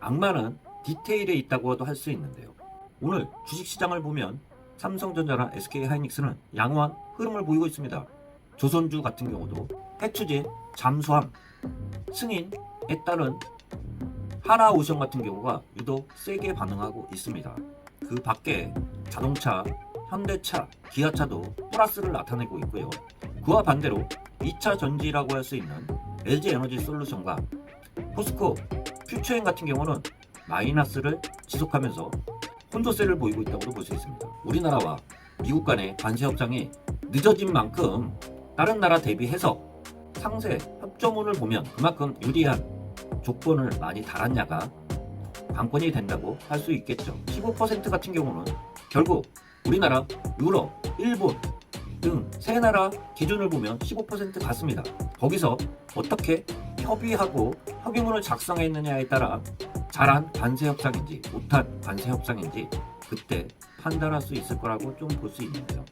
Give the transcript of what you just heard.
악마는 디테일에 있다고도 할 수 있는데요. 오늘 주식시장을 보면 삼성전자나 SK하이닉스는 양호한 흐름을 보이고 있습니다. 조선주 같은 경우도 해추진, 잠수함, 승인에 따른 하나오션 같은 경우가 유독 세게 반응하고 있습니다. 그 밖에 자동차, 현대차, 기아차도 플러스를 나타내고 있고요. 그와 반대로 2차 전지라고 할 수 있는 LG 에너지 솔루션과 포스코, 퓨처엔 같은 경우는 마이너스를 지속하면서 혼조세를 보이고 있다고 볼수 있습니다. 우리나라와 미국 간의 관세 협상이 늦어진 만큼 다른 나라 대비해서 상세 협조문을 보면 그만큼 유리한 조건을 많이 달았냐가 관건이 된다고 할 수 있겠죠. 15% 같은 경우는 결국 우리나라, 유럽, 일본 등 세 나라 기준을 보면 15% 같습니다. 거기서 어떻게 협의하고 협의문을 작성했느냐에 따라 잘한 관세 협상인지 못한 관세 협상인지 그때 판단할 수 있을 거라고 좀 볼 수 있는데요.